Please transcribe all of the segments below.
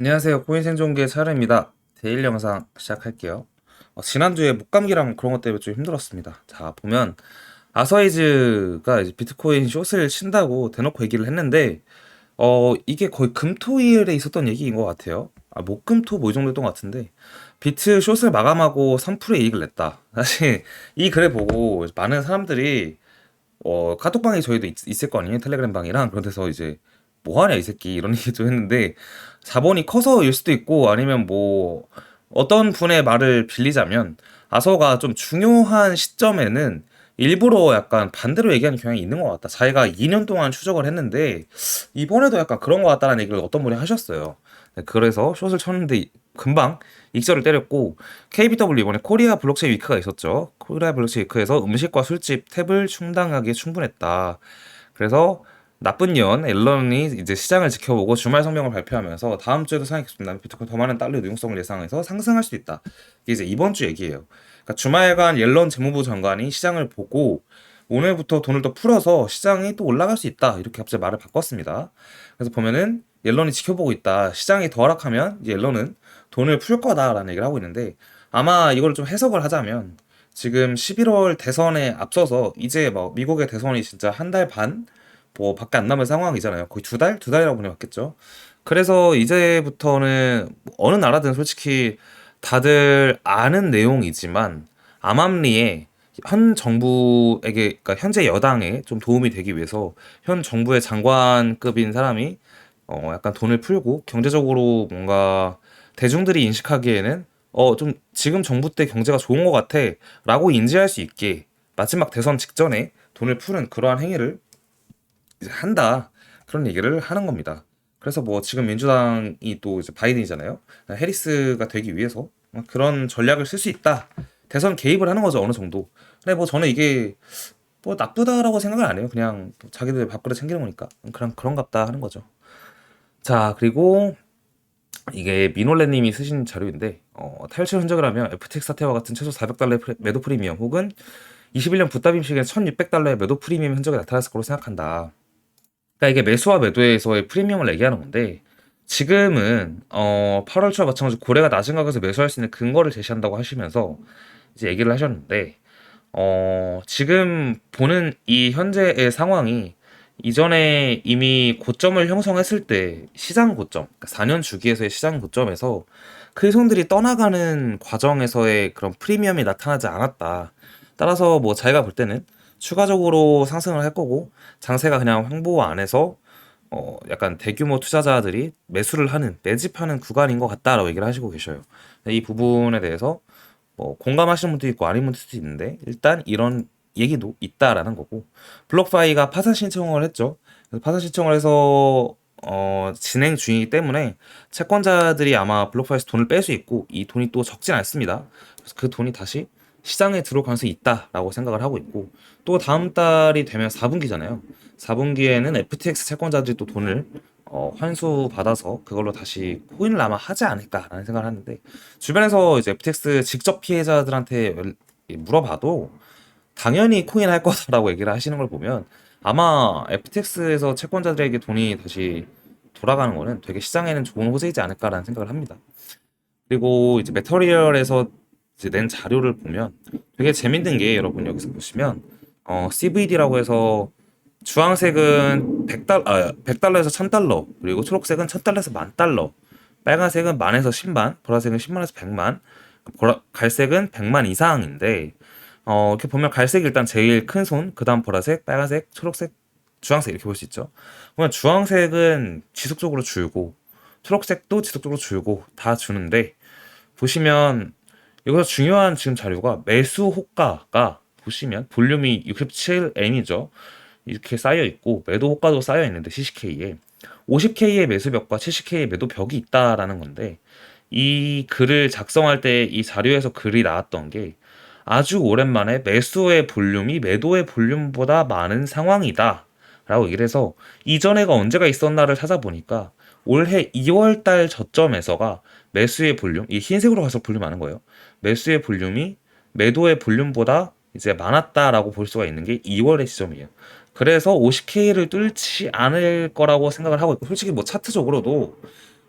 안녕하세요. 코인 생존기의 차례입니다. 데일 영상 시작할게요. 어, 지난주에 목감기랑 그런 것 때문에 좀 힘들었습니다. 자, 보면 아서이즈가 이제 비트코인 숏을 친다고 대놓고 얘기를 했는데 어, 이게 거의 금토일에 있었던 얘기인 것 같아요. 아, 목금토 뭐 이 정도였던 것 같은데 비트 숏을 마감하고 3%의 이익을 냈다. 사실 이 글을 보고 많은 사람들이 어, 카톡방에 저희도 있, 을거 아니에요? 텔레그램 방이랑 그런 데서 이제 뭐 하냐 이 새끼 이런 얘기 좀 했는데 자본이 커서일 수도 있고 아니면 뭐 어떤 분의 말을 빌리자면 아서가 좀 중요한 시점에는 일부러 약간 반대로 얘기하는 경향이 있는 것 같다. 자기가 2년 동안 추적을 했는데 이번에도 약간 그런 것 같다는 얘기를 어떤 분이 하셨어요. 네, 그래서 숏을 쳤는데 금방 익절을 때렸고 KBW 이번에 코리아 블록체인 위크가 있었죠. 코리아 블록체인 위크에서 음식과 술집 탭을 충당하기에 충분했다. 그래서 나쁜 년 앨런이 이제 시장을 지켜보고 주말 성명을 발표하면서 다음 주에도 상향 계속된다면 비트코인 더 많은 달러 유용성을 예상해서 상승할 수 있다. 이게 이제 이번 주 얘기예요. 그러니까 주말간 옐런 재무부 장관이 시장을 보고 오늘부터 돈을 더 풀어서 시장이 또 올라갈 수 있다. 이렇게 갑자기 말을 바꿨습니다. 그래서 보면은 옐런이 지켜보고 있다. 시장이 더 하락하면 옐런은 돈을 풀 거다라는 얘기를 하고 있는데 아마 이걸 좀 해석을 하자면 지금 11월 대선에 앞서서 이제 뭐 미국의 대선이 진짜 한 달 반 뭐 밖에 안 남은 상황이잖아요. 거의 두 달? 두 달이라고 보내 맞겠죠. 그래서 이제부터는 어느 나라든 솔직히 다들 아는 내용이지만 암암리에 현 정부에게 그러니까 현재 여당에 좀 도움이 되기 위해서 현 정부의 장관급인 사람이 어 약간 돈을 풀고 경제적으로 뭔가 대중들이 인식하기에는 어 좀 지금 정부 때 경제가 좋은 것 같아라고 인지할 수 있게 마지막 대선 직전에 돈을 푸는 그러한 행위를 이제 한다. 그런 얘기를 하는 겁니다. 그래서 뭐 지금 민주당이 또 이제 바이든이잖아요. 해리스가 되기 위해서 그런 전략을 쓸 수 있다. 대선 개입을 하는 거죠 어느 정도. 근데 뭐 저는 이게 뭐 나쁘다라고 생각을 안 해요. 그냥 자기들 밥그릇 챙기는 거니까 그런 그런갑다 하는 거죠. 자 그리고 이게 미놀레님이 쓰신 자료인데 어, 탈출 흔적을 하면 FTX 사태와 같은 최소 400달러의 매도 프리미엄 혹은 21년 붓답 임시기간 1600달러의 매도 프리미엄 흔적이 나타났을 거로 생각한다. 그러니까 이게 매수와 매도에서의 프리미엄을 얘기하는 건데 지금은 어 8월 초와 마찬가지 로 고래가 낮은 가격에서 매수할 수 있는 근거를 제시한다고 하시면서 이제 얘기를 하셨는데 어 지금 보는 이 현재의 상황이 이전에 이미 고점을 형성했을 때 시장 고점, 그러니까 4년 주기에서의 시장 고점에서 그 손들이 떠나가는 과정에서의 그런 프리미엄이 나타나지 않았다. 따라서 뭐 자기가 볼 때는 추가적으로 상승을 할 거고 장세가 그냥 횡보 안에서 어 약간 대규모 투자자들이 매수를 하는 매집하는 구간인 것 같다라고 얘기를 하시고 계셔요. 이 부분에 대해서 뭐 공감하시는 분도 있고 아닌 분도 있는데 일단 이런 얘기도 있다라는 거고 블록파이가 파산 신청을 했죠. 파산 신청을 해서 어, 진행 중이기 때문에 채권자들이 아마 블록파이에서 돈을 뺄 수 있고 이 돈이 또 적진 않습니다. 그래서 그 돈이 다시 시장에 들어올 가능성이 있다라고 생각을 하고 있고 또 다음 달이 되면 4분기잖아요. 4분기에는 FTX 채권자들이 또 돈을 어, 환수 받아서 그걸로 다시 코인을 아마 하지 않을까라는 생각을 하는데 주변에서 이제 FTX 직접 피해자들한테 물어봐도 당연히 코인 할 거다라고 얘기를 하시는 걸 보면 아마 FTX에서 채권자들에게 돈이 다시 돌아가는 거는 되게 시장에는 좋은 호재이지 않을까라는 생각을 합니다. 그리고 이제 메터리얼에서 이제 낸 자료를 보면 되게 재밌는 게 여러분 여기서 보시면 어, CVD라고 해서 주황색은 100달, 아, 100달러에서 1000달러, 그리고 초록색은 1000달러에서 만달러, 빨간색은 만에서 10만, 보라색은 10만에서 100만, 보라, 갈색은 100만 이상인데, 어, 이렇게 보면 갈색이 일단 제일 큰 손, 그 다음 보라색, 빨간색, 초록색, 주황색 이렇게 볼 수 있죠. 그러면 주황색은 지속적으로 줄고, 초록색도 지속적으로 줄고 다 주는데, 보시면 여기서 중요한 지금 자료가 매수 호가가 보시면 볼륨이 67M이죠. 이렇게 쌓여 있고 매도 호가도 쌓여 있는데 CCK에 50K의 매수벽과 70K의 매도벽이 있다라는 건데 이 글을 작성할 때 이 자료에서 글이 나왔던 게 아주 오랜만에 매수의 볼륨이 매도의 볼륨보다 많은 상황이다. 라고 얘기를 해서 이전에가 언제가 있었나를 찾아보니까 올해 2월 달 저점에서가 매수의 볼륨, 이 흰색으로 가서 볼륨 많은 거예요. 매수의 볼륨이 매도의 볼륨보다 이제 많았다라고 볼 수가 있는 게 2월의 시점이에요. 그래서 50K를 뚫지 않을 거라고 생각을 하고 있고, 솔직히 뭐 차트적으로도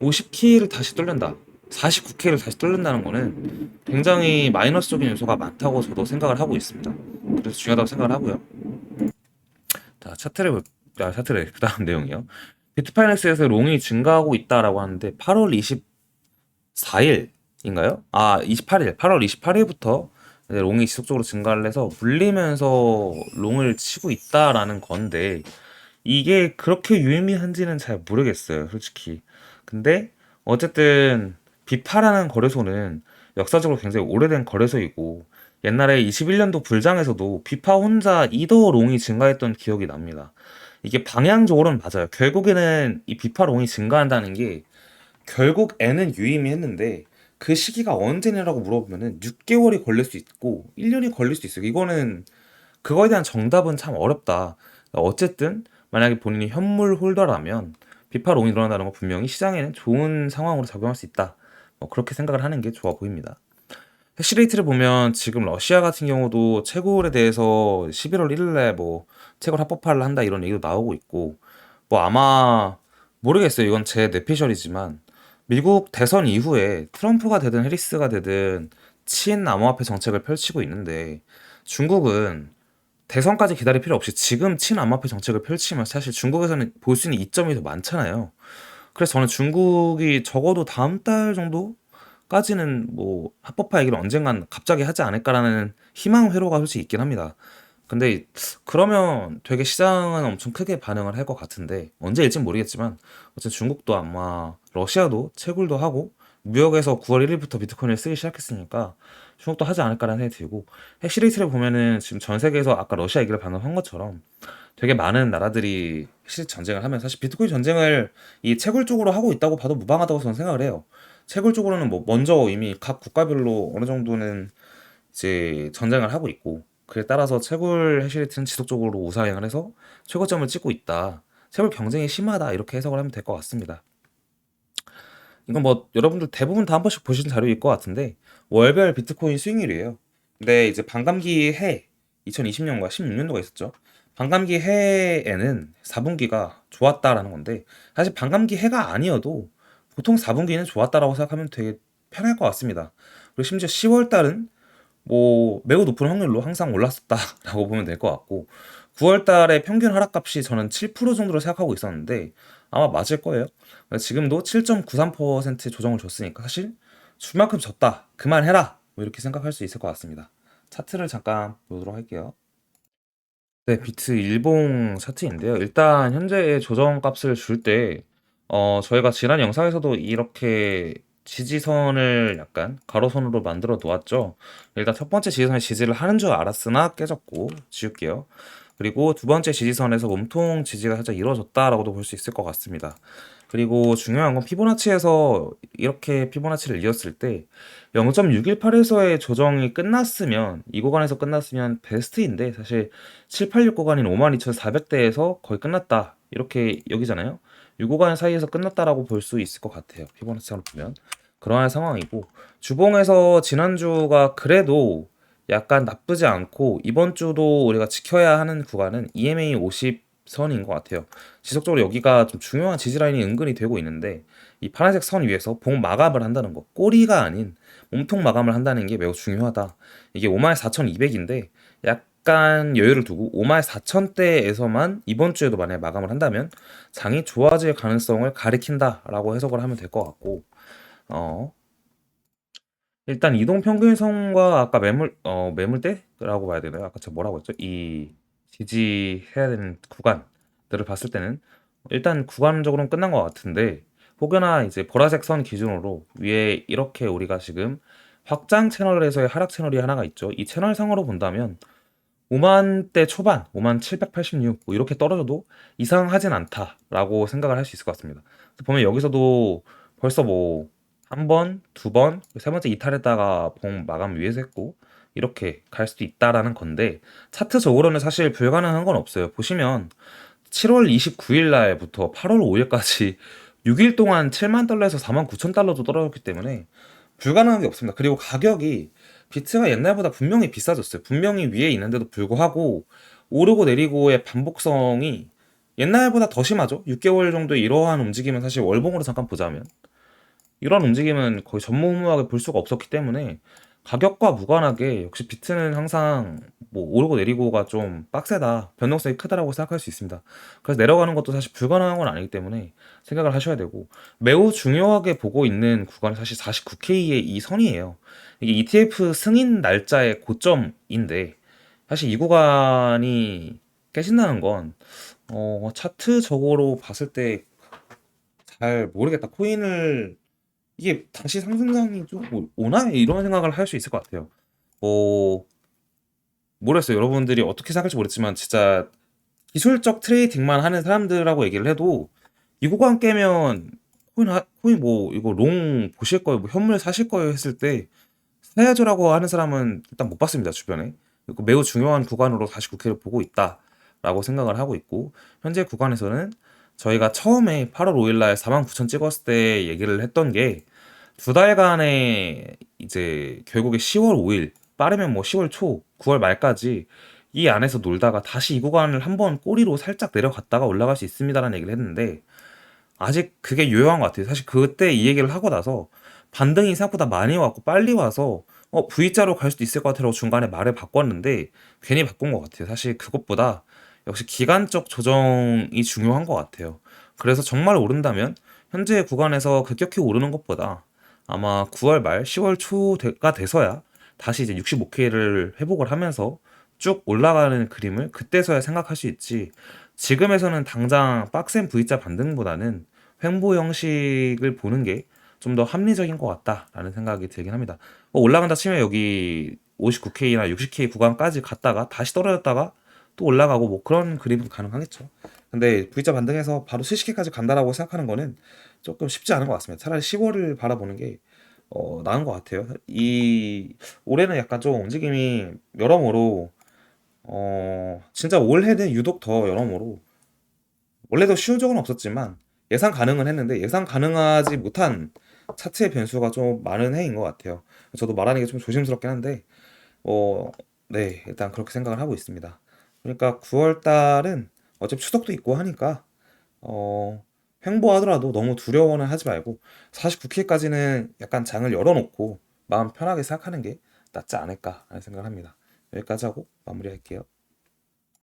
50K를 다시 뚫는다. 49K를 다시 뚫는다는 거는 굉장히 마이너스적인 요소가 많다고 저도 생각을 하고 있습니다. 그래서 중요하다고 생각을 하고요. 자, 차트를 볼, 아, 차트를 그 다음 내용이요. 비트파이넥스에서 롱이 증가하고 있다라고 하는데 8월 24일인가요? 아, 28일, 8월 28일부터 롱이 지속적으로 증가를 해서 물리면서 롱을 치고 있다라는 건데 이게 그렇게 유의미한지는 잘 모르겠어요, 솔직히. 근데 어쨌든 비파라는 거래소는 역사적으로 굉장히 오래된 거래소이고 옛날에 21년도 불장에서도 비파 혼자 이더 롱이 증가했던 기억이 납니다. 이게 방향적으로는 맞아요. 결국에는 이 비파 롱이 증가한다는 게 결국 N은 유의미했는데 그 시기가 언제냐라고 물어보면은 6개월이 걸릴 수 있고 1년이 걸릴 수 있어요. 이거는 그거에 대한 정답은 참 어렵다. 어쨌든 만약에 본인이 현물 홀더라면 비파 롱이 일어난다는 건 분명히 시장에는 좋은 상황으로 작용할 수 있다. 뭐 그렇게 생각을 하는 게 좋아 보입니다. 해시레이트를 보면 지금 러시아 같은 경우도 채굴에 대해서 11월 1일에 뭐 채굴 합법화를 한다 이런 얘기도 나오고 있고 뭐 아마 모르겠어요. 이건 제 뇌피셜이지만 미국 대선 이후에 트럼프가 되든 해리스가 되든 친암호화폐 정책을 펼치고 있는데 중국은 대선까지 기다릴 필요 없이 지금 친암호화폐 정책을 펼치면 사실 중국에서는 볼 수 있는 이점이 더 많잖아요. 그래서 저는 중국이 적어도 다음 달 정도 까지는 뭐 합법화 얘기를 언젠간 갑자기 하지 않을까라는 희망 회로가 솔직히 있긴 합니다. 근데 그러면 되게 시장은 엄청 크게 반응을 할 것 같은데 언제일진 모르겠지만 어쨌든 중국도 아마 러시아도 채굴도 하고 무역에서 9월 1일부터 비트코인을 쓰기 시작했으니까 중국도 하지 않을까라는 생각이 들고 해시레이트를 보면은 지금 전 세계에서 아까 러시아 얘기를 방금 한 것처럼 되게 많은 나라들이 해시 전쟁을 하면 사실 비트코인 전쟁을 이 채굴 쪽으로 하고 있다고 봐도 무방하다고 저는 생각을 해요. 채굴 쪽으로는 뭐 먼저 이미 각 국가별로 어느 정도는 이제 전쟁을 하고 있고 그에 따라서 채굴 해시레이트는 지속적으로 우상향을 해서 최고점을 찍고 있다. 채굴 경쟁이 심하다 이렇게 해석을 하면 될 것 같습니다. 이건 뭐 여러분들 대부분 다 한 번씩 보신 자료일 것 같은데 월별 비트코인 수익률이에요. 근데 이제 반감기 해 2020년과 16년도가 있었죠. 반감기 해에는 4분기가 좋았다라는 건데 사실 반감기 해가 아니어도 보통 4분기는 좋았다라고 생각하면 되게 편할 것 같습니다. 그리고 심지어 10월 달은 뭐 매우 높은 확률로 항상 올랐었다라고 보면 될 것 같고 9월 달에 평균 하락값이 저는 7% 정도로 생각하고 있었는데 아마 맞을 거예요. 지금도 7.93% 조정을 줬으니까 사실 줄 만큼 졌다. 그만해라. 뭐 이렇게 생각할 수 있을 것 같습니다. 차트를 잠깐 보도록 할게요. 네, 비트 일봉 차트인데요. 일단 현재의 조정 값을 줄 때, 어, 저희가 지난 영상에서도 이렇게 지지선을 약간 가로선으로 만들어 놓았죠. 일단 첫 번째 지지선에 지지를 하는 줄 알았으나 깨졌고, 지울게요. 그리고 두 번째 지지선에서 몸통 지지가 살짝 이루어졌다라고도 볼 수 있을 것 같습니다. 그리고 중요한 건 피보나치에서 이렇게 피보나치를 이었을 때 0.618에서의 조정이 끝났으면 이 구간에서 끝났으면 베스트인데 사실 786 구간인 52,400대에서 거의 끝났다 이렇게 여기잖아요. 이 구간 사이에서 끝났다라고 볼 수 있을 것 같아요. 피보나치로 보면 그러한 상황이고 주봉에서 지난주가 그래도 약간 나쁘지 않고 이번 주도 우리가 지켜야 하는 구간은 EMA 50 선인 것 같아요. 지속적으로 여기가 좀 중요한 지지라인이 은근히 되고 있는데 이 파란색 선 위에서 봉 마감을 한다는 거 꼬리가 아닌 몸통 마감을 한다는 게 매우 중요하다. 이게 54,200인데 약 간 여유를 두고 54,000대에서만 이번 주에도 만약에 마감을 한다면 장이 좋아질 가능성을 가리킨다라고 해석을 하면 될 것 같고 어 일단 이동 평균선과 아까 매물 어 매물대라고 봐야 되나요? 아까 제가 뭐라고 했죠? 이 지지해야 되는 구간들을 봤을 때는 일단 구간적으로는 끝난 것 같은데 혹여나 이제 보라색 선 기준으로 위에 이렇게 우리가 지금 확장 채널에서의 하락 채널이 하나가 있죠. 이 채널 상으로 본다면 5만 대 초반, 5만 786, 뭐 이렇게 떨어져도 이상하진 않다라고 생각을 할 수 있을 것 같습니다. 보면 여기서도 벌써 뭐 한 번, 두 번, 세 번째 이탈했다가 봉 마감 위에서 했고 이렇게 갈 수도 있다라는 건데 차트적으로는 사실 불가능한 건 없어요. 보시면 7월 29일 날부터 8월 5일까지 6일 동안 7만 달러에서 4만 9천 달러도 떨어졌기 때문에 불가능한 게 없습니다. 그리고 가격이 비트가 옛날보다 분명히 비싸졌어요. 분명히 위에 있는데도 불구하고 오르고 내리고의 반복성이 옛날보다 더 심하죠. 6개월 정도의 이러한 움직임은 사실 월봉으로 잠깐 보자면 이런 움직임은 거의 전무후무하게 볼 수가 없었기 때문에 가격과 무관하게 역시 비트는 항상 뭐 오르고 내리고가 좀 빡세다. 변동성이 크다라고 생각할 수 있습니다. 그래서 내려가는 것도 사실 불가능한 건 아니기 때문에 생각을 하셔야 되고 매우 중요하게 보고 있는 구간이 사실 49K의 이 선이에요. 이게 ETF 승인 날짜의 고점인데 사실 이 구간이 깨진다는 건 어, 차트적으로 봤을 때 잘 모르겠다. 코인을 이게 다시 상승장이 좀 오- 오나? 이런 생각을 할 수 있을 것 같아요. 뭐 모르겠어요. 여러분들이 어떻게 생각할지 모르겠지만 진짜 기술적 트레이딩만 하는 사람들하고 얘기를 해도 이 구간 깨면 코인 하- 코인 뭐 이거 롱 보실 거예요, 뭐 현물 사실 거예요 했을 때 사야죠라고 하는 사람은 일단 못 봤습니다 주변에. 매우 중요한 구간으로 49K를 보고 있다라고 생각을 하고 있고 현재 구간에서는 저희가 처음에 8월 5일 날 49,000 찍었을 때 얘기를 했던 게 두 달간의 이제 결국에 10월 5일 빠르면 뭐 10월 초, 9월 말까지 이 안에서 놀다가 다시 이 구간을 한번 꼬리로 살짝 내려갔다가 올라갈 수 있습니다라는 얘기를 했는데 아직 그게 유효한 것 같아요. 사실 그때 이 얘기를 하고 나서 반등이 생각보다 많이 왔고 빨리 와서 어, V자로 갈 수도 있을 것 같아라고 중간에 말을 바꿨는데 괜히 바꾼 것 같아요. 사실 그것보다 역시 기간적 조정이 중요한 것 같아요. 그래서 정말 오른다면 현재 구간에서 급격히 오르는 것보다 아마 9월 말 10월 초가 돼서야 다시 이제 65K를 회복을 하면서 쭉 올라가는 그림을 그때서야 생각할 수 있지. 지금에서는 당장 빡센 V자 반등보다는 횡보 형식을 보는 게 좀 더 합리적인 것 같다라는 생각이 들긴 합니다. 뭐 올라간다 치면 여기 59K나 60K 구간까지 갔다가 다시 떨어졌다가 또 올라가고 뭐 그런 그림은 가능하겠죠. 근데 V자 반등해서 바로 70K까지 간다라고 생각하는 거는 조금 쉽지 않은 것 같습니다. 차라리 10월을 바라보는 게 어, 나은 것 같아요. 이 올해는 약간 좀 움직임이 여러모로 어, 진짜 올해는 유독 더 여러모로 원래도 쉬운 적은 없었지만 예상 가능은 했는데 예상 가능하지 못한 차트의 변수가 좀 많은 해인 것 같아요. 저도 말하는 게 좀 조심스럽긴 한데 어, 네, 일단 그렇게 생각을 하고 있습니다. 그러니까 9월 달은 어차피 추석도 있고 하니까 어, 횡보하더라도 너무 두려워는 하지 말고 49K까지는 약간 장을 열어놓고 마음 편하게 생각하는 게 낫지 않을까 하는 생각을 합니다. 여기까지 하고 마무리할게요.